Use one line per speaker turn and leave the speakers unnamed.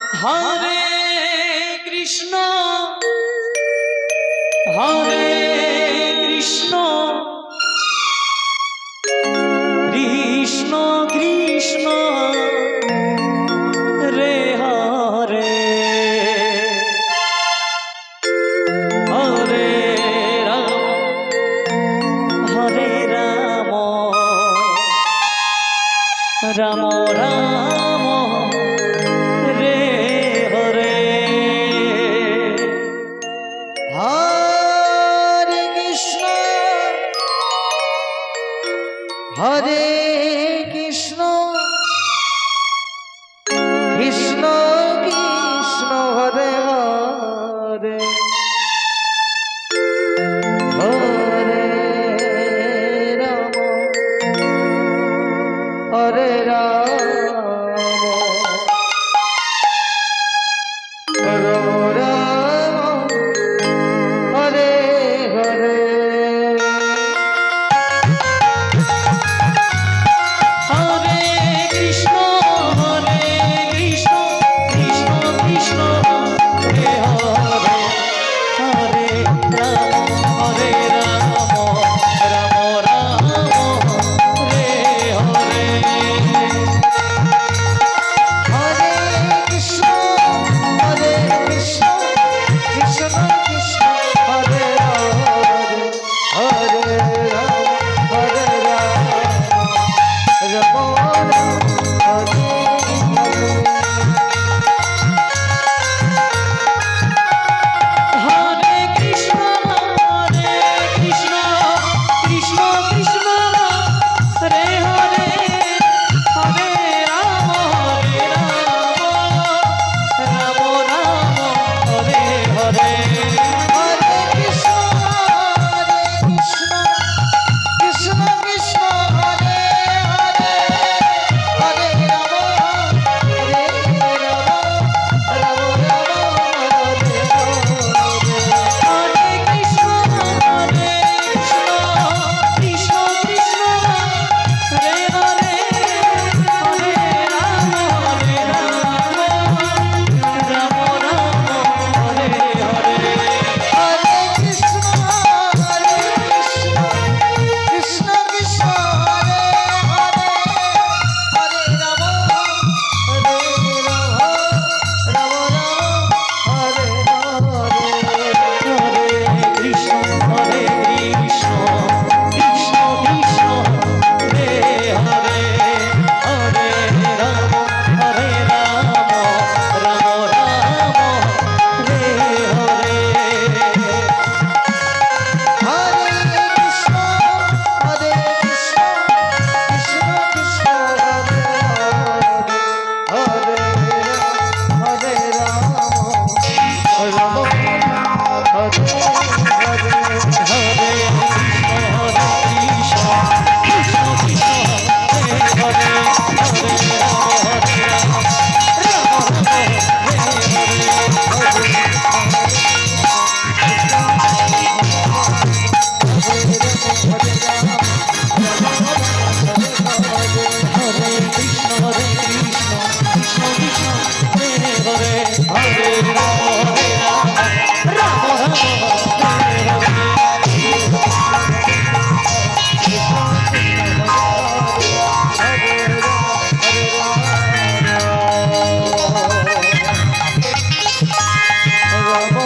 হরে কৃষ্ণ হরে কৃষ্ণ। কৃষ্ণ কৃষ্ণ রে হরে। হরে রাম হরে রাম। রাম রাম। হরে
Krishna. Krishna
Oh, Bravo.